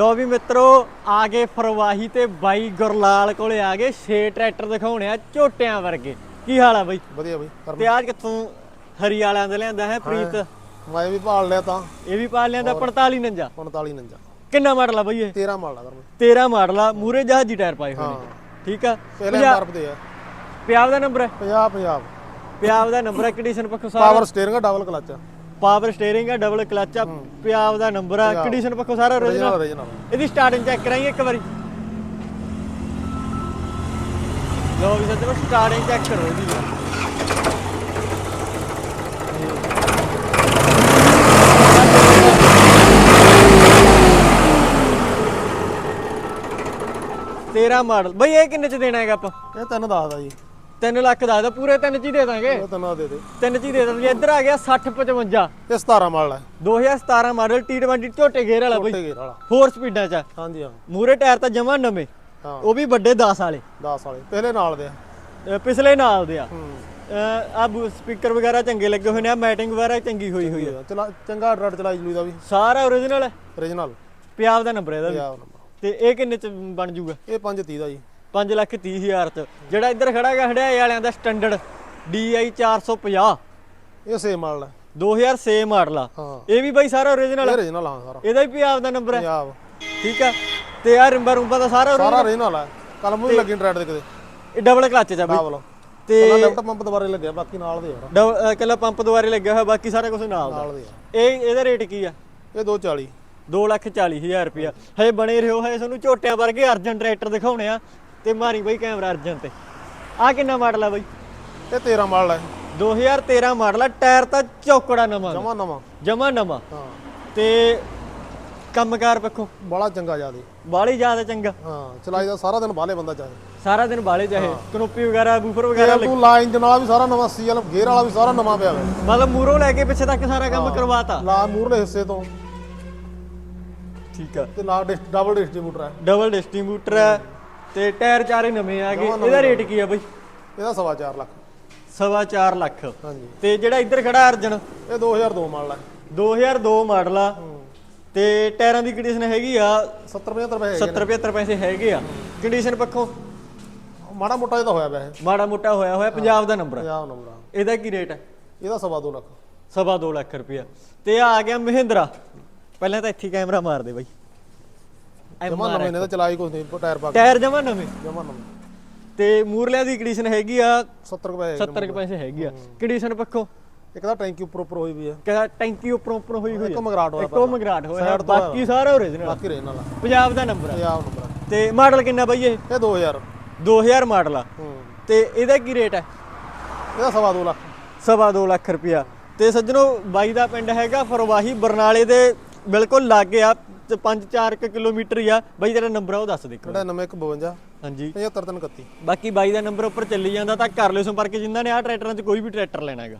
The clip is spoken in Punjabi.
ਲੋ ਵੀ ਮਿੱਤਰੋ ਆ ਗਏ ਫਰਵਾਹੀ ਤੇ ਬਾਈ ਗੁਰਲਾਲ ਕੋਲੇ ਆ ਗਏ 6 ਟਰੈਕਟਰ ਦਿਖਾਉਣੇ ਆ ਝੋਟਿਆਂ ਵਰਗੇ। ਕੀ ਹਾਲ ਆ ਬਾਈ? ਵਧੀਆ ਬਈ ਤੇ ਆਜ ਕਿੱਥੋਂ ਹਰੀ ਵਾਲਿਆਂ ਦੇ ਲਿਆਂਦਾ ਹੈ ਪ੍ਰੀਤ? ਮੈਂ ਵੀ ਭਾਲ ਲਿਆ ਤਾਂ। ਇਹ ਵੀ ਪਾ ਲਿਆਂਦਾ 45 ਨੰਜਾ। 45 ਨੰਜਾ। ਕਿੰਨਾ ਮਾਡਲ ਆ ਬਾਈ ਇਹ? 13 ਮਾਲ ਲਾ ਕਰ ਮੈਂ 13 ਮਾਡਲ ਆ ਮੂਰੇ ਜਹਾਜ਼ੀ ਟਾਇਰ ਪਾਏ ਹੋਏ ਨੇ। ਠੀਕ ਆ? ਪਹਿਲੇ ਮਾਰਪ ਦੇ ਆ। ਪਿਆਬ ਦਾ ਨੰਬਰ ਹੈ? 50 50 ਪਿਆਬ ਦਾ ਨੰਬਰ ਹੈ ਕੰਡੀਸ਼ਨ ਪੱਖੋਂ ਸਾਰਾ। Power steering double clutch power steering ਆ ਡਬਲ ਕਲਚ ਆ ਪਿਆਬ ਦਾ ਨੰਬਰ ਆ ਕੰਡੀਸ਼ਨ ਪੱਖੋਂ ਸਾਰਾ origignal ਇਹਦੀ ਸਟਾਰਟਿੰਗ ਚੈੱਕ ਕਰਾਈਏ ਇੱਕ ਵਾਰੀ। ਲੋ ਵੀ ਸੱਜਣੋ ਸਟਾਰਟਿੰਗ ਚੈੱਕ ਕਰੋ ਇਹਦੀ। ਤੇਰਾ ਮਾਡਲ। ਬਈ ਇਹ ਕਿੰਨੇ ਚ ਦੇਣਾ ਹੈਗਾ ਆਪਾਂ? ਇਹ ਤਿੰਨ ਦੱਸਦਾ ਜੀ। 3 ਲੱਖ ਦਾ ਤਾਂ ਪੂਰੇ ਤਿੰਨ ਚ ਹੀ ਦੇ ਦਾਂਗੇ। ਇਹ ਤਿੰਨ ਦੇ ਦੇ। ਤਿੰਨ ਚ ਹੀ ਦੇ ਦਾਂਗੇ। ਇੱਧਰ ਆ ਗਿਆ 60 55 ਇਹ 17 ਮਾਲ ਹੈ 2017 ਮਾਡਲ T20 ਝੋਟੇ ਗੇਅਰ ਵਾਲਾ ਬਈ। ਵਾਲਾ। 4 ਸਪੀਡਾਂ ਚ। ਹਾਂਜੀ ਹਾਂ। ਮੂਰੇ ਟਾਇਰ ਤਾਂ ਜਮਾ ਨਵੇਂ। ਹਾਂ। ਉਹ ਵੀ ਵੱਡੇ 10 ਵਾਲੇ। 10 ਵਾਲੇ। ਪਹਿਲੇ ਨਾਲ ਦੇ ਆ। ਪਿਛਲੇ ਨਾਲ ਦੇ ਆ। ਆ ਸਪੀਕਰ ਵਗੈਰਾ ਚੰਗੇ ਲੱਗੇ ਹੋਏ ਨੇ ਆ ਮੈਟਿੰਗ ਵਗੈਰਾ ਚੰਗੀ ਹੋਈ ਹੋਈ ਆ। ਚਲਾ ਚੰਗਾ ਡਰਟ ਚਲਾਈ ਜਲੂਈ ਦਾ ਵੀ। ਸਾਰਾ origignal ਹੈ origignal ਪਿਆਬ ਦਾ ਨੰਬਰ ਇਹਦਾ ਵੀ। ਨੰਬਰ। ਤੇ ਇਹ ਕਿੰਨੇ ਚ ਬਣ ਜੂਗਾ? ਇਹ 530 ਦਾ ਜੀ। 5 ਲੱਖ 30 ਹਜ਼ਾਰ ਚ। ਜਿਹੜਾ ਇੱਧਰ ਖੜਾ ਹੈਗਾ ਹੜਿਆਏ ਵਾਲਿਆਂ ਦਾ ਸਟੈਂਡਰਡ DI 450 ਇਹ ਸੇਮ ਮਾਲ ਹੈ 2006 ਮਾਡਲ ਆ। ਹਾਂ। ਇਹ ਵੀ ਬਾਈ ਸਾਰਾ origignal ਆ। origignal ਹਾਂ ਸਾਰਾ। ਇਹਦਾ ਵੀ ਪਿਆਬ ਦਾ ਨੰਬਰ ਹੈ ਪੰਜਾਬ। ਠੀਕ ਆ। ਤੇ ਆ ਰਿੰਬਾ ਰੁੰਬਾ ਦਾ ਸਾਰਾ ਸਾਰਾ origignal ਹੈ ਕਲਮ ਵੀ ਲੱਗੀ ਟਰੈਡ ਦੇ ਕਿਤੇ। ਇਹ ਡਬਲ ਕਲਚ ਚ ਆ ਬਾਈ। ਡਬਲ ਤੇ ਲੈਫਟ ਪੰਪ ਦੁਬਾਰੇ ਲੱਗਿਆ ਬਾਕੀ ਨਾਲ ਦੇ ਯਾਰ ਇਕੱਲਾ ਪੰਪ ਦੁਆਰੇ ਲੱਗਿਆ ਹੋਇਆ ਬਾਕੀ ਸਾਰਾ ਕੁਝ ਨਾਲ ਦਾ। ਨਾਲ ਦੇ ਆ। ਇਹ ਇਹਦਾ ਰੇਟ ਕੀ ਆ? ਇਹ 240 2 ਲੱਖ 40 ਹਜ਼ਾਰ ਰੁਪਇਆ। ਹਜੇ ਬਣੇ ਰਹੋ ਹਜੇ ਤੁਹਾਨੂੰ ਝੋਟਿਆਂ ਵਰਗੇ ਅਰਜਨ ਟਰੈਕਟਰ ਦਿਖਾਉਣੇ ਆ। ਤੇ ਮਾਰੀ ਬਈ ਕੈਮਰਾ ਅਰਜਨ ਤੇ। ਆ ਕਿੰਨਾ ਮਾਡਲ ਆ ਬਈ? ਇਹ 13 ਮਾਲ ਹੈ 2013 ਮਾਡਲ ਆ ਟਾਇਰ ਤਾਂ ਚੌਕੜਾ ਨਵਾਂ। ਜਮਾ ਨਵਾਂ। ਜਮਾ ਨਵਾਂ। ਹਾਂ। ਤੇ ਕੰਮਕਾਰ ਪੱਖੋਂ? ਬੜਾ ਚੰਗਾ ਜਿਆਦੇ। ਬਾਲੀ ਜ਼ਿਆਦਾ ਚੰਗਾ। ਹਾਂ ਚਲਾਈ ਦਾ ਸਾਰਾ ਦਿਨ ਬਾਹਲੇ ਬੰਦਾ ਚਾਹੇ। ਸਾਰਾ ਦਿਨ ਬਾਲੇ ਚਾਹੇ। ਕਨੋਪੀ ਵਗੈਰਾ ਬੂਫਰ ਵਗੈਰਾ ਤੂੰ ਲਾਈਨ ਜਨਾਲਾ ਵੀ ਸਾਰਾ ਨਵਾਂ ਸੀਐਲ ਗੇਅਰ ਵਾਲਾ ਵੀ ਸਾਰਾ ਨਵਾਂ ਪਿਆ ਵਾ। ਮਤਲਬ ਮੂਰੋਂ ਲੈ ਕੇ ਪਿੱਛੇ ਤੱਕ ਸਾਰਾ ਕੰਮ ਕਰਵਾਤਾ। ਲਾ ਮੂਰਲੇ ਹਿੱਸੇ ਤੋਂ। ਠੀਕ ਆ। ਤੇ ਲਾ ਡਬਲ ਡਿਸਟ੍ਰੀਬਿਊਟਰ ਹੈ ਡਬਲ ਡਿਸਟ੍ਰੀਬਿਊਟਰ ਹੈ ਤੇ ਟਾਇਰ ਚਾਰੇ ਨਵੇਂ ਆ ਗਏ। ਇਹਦਾ ਰੇਟ ਕੀ ਆ ਬਈ? ਇਹਦਾ ਸਵਾ ਚਾਰ ਲੱਖ। ਸਵਾ ਲੱਖ। ਹਾਂਜੀ। ਤੇ ਜਿਹੜਾ ਇੱਧਰ ਖੜਾ ਅਰਜਨ? ਇਹ 2002 ਮਾਡਲ ਹੈ 2002 ਮਾਡਲ ਆ। ਤੇ ਟਾਇਰਾਂ ਦੀ ਕੰਡੀਸ਼ਨ ਹੈਗੀ ਆ? 70 75 ਪੈਸੇ ਹੈਗੇ 70 75 ਪੈਸੇ ਹੈਗੇ ਆ। ਕੰਡੀਸ਼ਨ ਪੱਖੋਂ? ਨੇ। ਮਾੜਾ ਮੋਟਾ ਜਿਹਾ ਤਾਂ ਹੋਇਆ ਪਿਆ ਇਹ। ਮਾੜਾ ਮੋਟਾ ਹੋਇਆ ਹੋਇਆ। ਪੰਜਾਬ ਦਾ ਨੰਬਰ ਆ। ਪੰਜਾਬ ਨੰਬਰ ਆ। ਇਹਦਾ ਕੀ ਰੇਟ ਹੈ ਇਹਦਾ ਸਵਾ 2 ਲੱਖ। ਸਵਾ 2 ਲੱਖ ਰੁਪਇਆ। ਤੇ ਆ ਗਿਆ ਮਹਿੰਦਰਾ। ਪਹਿਲਾਂ ਤਾਂ ਇੱਥੇ ਕੈਮਰਾ ਮਾਰ ਦੇ ਬਾਈ। ਜਮਾ ਨਵੇਂ ਨੇ ਤਾਂ। ਚਲਾਈ ਕੁਝ ਨਹੀਂ ਟਾਇਰ ਪਾ ਕੇ। ਟਾਇਰ ਜਮਾ ਨਵੇਂ? ਜਮਾ ਨਵੇਂ। ਤੇ ਮੂਰਲਿਆਂ ਦੀ ਕੰਡੀਸ਼ਨ ਹੈਗੀ ਆ 70 ਰੁਪਏ ਹੈਗੇ 70 ਕੁ ਪੈਸੇ ਹੈਗੀ ਆ। ਕੰਡੀਸ਼ਨ ਪੱਖੋਂ। ਇੱਕ ਤਾਂ ਟੈਂਕੀ ਉੱਪਰ ਉੱਪਰ ਹੋਈ ਵੀ ਆ। ਕਹਿੰਦਾ ਟੈਂਕੀ ਉੱਪਰੋਂ ਉੱਪਰ ਹੋਈ ਹੋਈ ਇੱਕ ਆ ਮਗਰਾਟ ਹੋਇਆ ਇੱਕੋ ਮਗਰਾਟ ਹੋਇਆ। ਬਾਕੀ ਸਾਰਾ ਓਰੀਜਨਲ ਬਾਕੀ ਰਹਿਣ ਵਾਲਾ ਪੰਜਾਬ ਦਾ ਨੰਬਰ ਆ। ਪੰਜਾਬ ਨੰਬਰ ਆ। ਤੇ ਮਾਡਲ ਕਿੰਨਾ ਬਾਈ ਇਹ? ਇਹ 2000 2000 ਮਾਡਲ ਆ। ਤੇ ਇਹਦਾ ਕੀ ਰੇਟ ਹੈ ਇਹਦਾ ਸਵਾ 2 ਲੱਖ। ਸਵਾ ਦੋ ਲੱਖ ਰੁਪਇਆ। ਤੇ ਸੱਜਣੋ ਬਾਈ ਦਾ ਪਿੰਡ ਹੈਗਾ ਫਰਵਾਹੀ ਬਰਨਾਲੇ ਦੇ ਬਿਲਕੁਲ ਲਾਗੇ ਆ। 5-4 ਕਿਲੋਮੀਟਰ ਹੀ ਆ। ਬਾਈ ਤੇਰਾ ਨੰਬਰ ਆ ਉਹ ਦੱਸ ਦੇ ਇੱਕ ਵਾਰ। 9952 ਹਾਂਜੀ 7331 ਬਾਕੀ ਬਾਈ ਦਾ ਨੰਬਰ ਉੱਪਰ ਚੱਲੀ ਜਾਂਦਾ ਤਾਂ ਕਰ ਲਿਓ ਸੰਪਰਕ ਜਿਨ੍ਹਾਂ ਨੇ ਆਹ ਟਰੈਕਟਰਾਂ 'ਚ ਕੋਈ ਵੀ ਟਰੈਕਟਰ ਲੈਣਾ ਹੈਗਾ।